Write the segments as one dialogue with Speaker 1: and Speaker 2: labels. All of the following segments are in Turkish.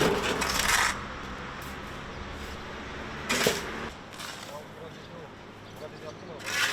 Speaker 1: Burada biz yaptık mı?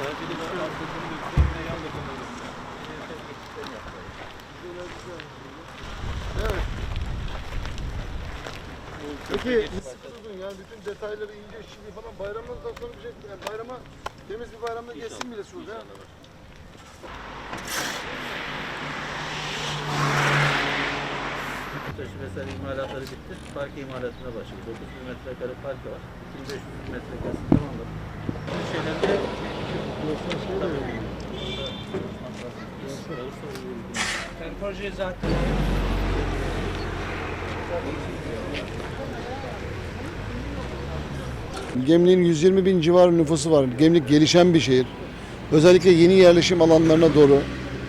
Speaker 1: Evet. Peki yani bütün detayları ince işçiliği falan bayramdan sonra bir şey yani bayrama temiz bir bayramda geçsin bile şurada. ya.
Speaker 2: Taşı mesela imalatları bitti. Park imalatına başladı. 9 bin metrekare park var. 2500 metrekaresi tamamladı. Bu şeylerde
Speaker 3: Yani projeyi zaten
Speaker 1: Gemlik'in 120 bin civarı nüfusu var. Gemlik gelişen bir şehir. Özellikle yeni yerleşim alanlarına doğru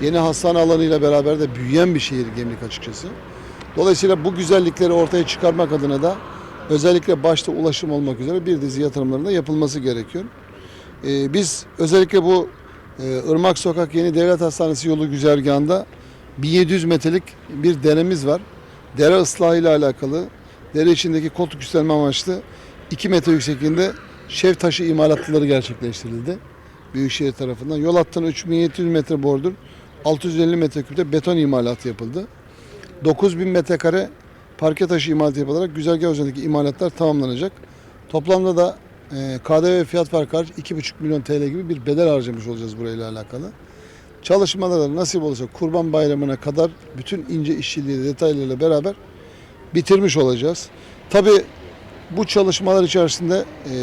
Speaker 1: yeni hastane alanıyla beraber de büyüyen bir şehir Gemlik açıkçası. Dolayısıyla bu güzellikleri ortaya çıkarmak adına da özellikle başta ulaşım olmak üzere bir dizi yatırımların da yapılması gerekiyor. Ee, biz özellikle bu e, Irmak Sokak Yeni Devlet Hastanesi yolu güzergahında 1700 metrelik bir deremiz var. Dere ıslahı ile alakalı dere içindeki koltuk üstlenme amaçlı 2 metre yüksekliğinde şev taşı imalatları gerçekleştirildi. Büyükşehir tarafından. Yol hattına 3700 metre bordür, 650 metreküpte beton imalatı yapıldı. 9000 metrekare parke taşı imalatı yapılarak güzergah üzerindeki imalatlar tamamlanacak. Toplamda da e, KDV fiyat farkı hariç 2,5 milyon TL gibi bir bedel harcamış olacağız burayla alakalı. Çalışmalar nasip olursa Kurban Bayramı'na kadar bütün ince işçiliği detaylarıyla beraber bitirmiş olacağız. Tabii bu çalışmalar içerisinde e,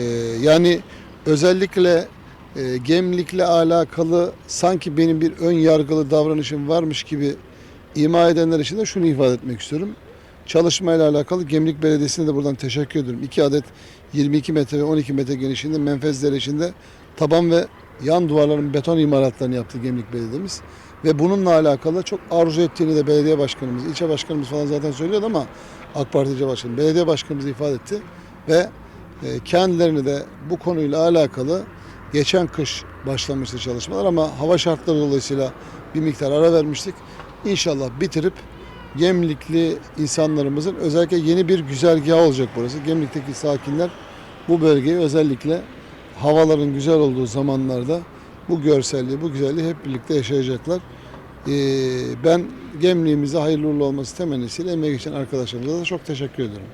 Speaker 1: yani özellikle e, gemlikle alakalı sanki benim bir ön yargılı davranışım varmış gibi ima edenler için de şunu ifade etmek istiyorum. Çalışmayla alakalı Gemlik Belediyesi'ne de buradan teşekkür ediyorum. 2 adet 22 metre ve 12 metre genişliğinde menfezler içinde taban ve yan duvarların beton imalatlarını yaptı Gemlik Belediye'miz. Ve bununla alakalı çok arzu ettiğini de belediye başkanımız, ilçe başkanımız falan zaten söylüyordu ama AK Parti ilçe başkanı, belediye başkanımız ifade etti. Ve e, kendilerini de bu konuyla alakalı geçen kış başlamıştı çalışmalar ama hava şartları dolayısıyla bir miktar ara vermiştik. İnşallah bitirip Gemlikli insanlarımızın özellikle yeni bir güzergah olacak burası. Gemlik'teki sakinler bu bölgeyi özellikle havaların güzel olduğu zamanlarda bu görselliği, bu güzelliği hep birlikte yaşayacaklar. Ee, ben Gemliğimize hayırlı uğurlu olması temennisiyle emeği geçen arkadaşlarımıza da çok teşekkür ediyorum.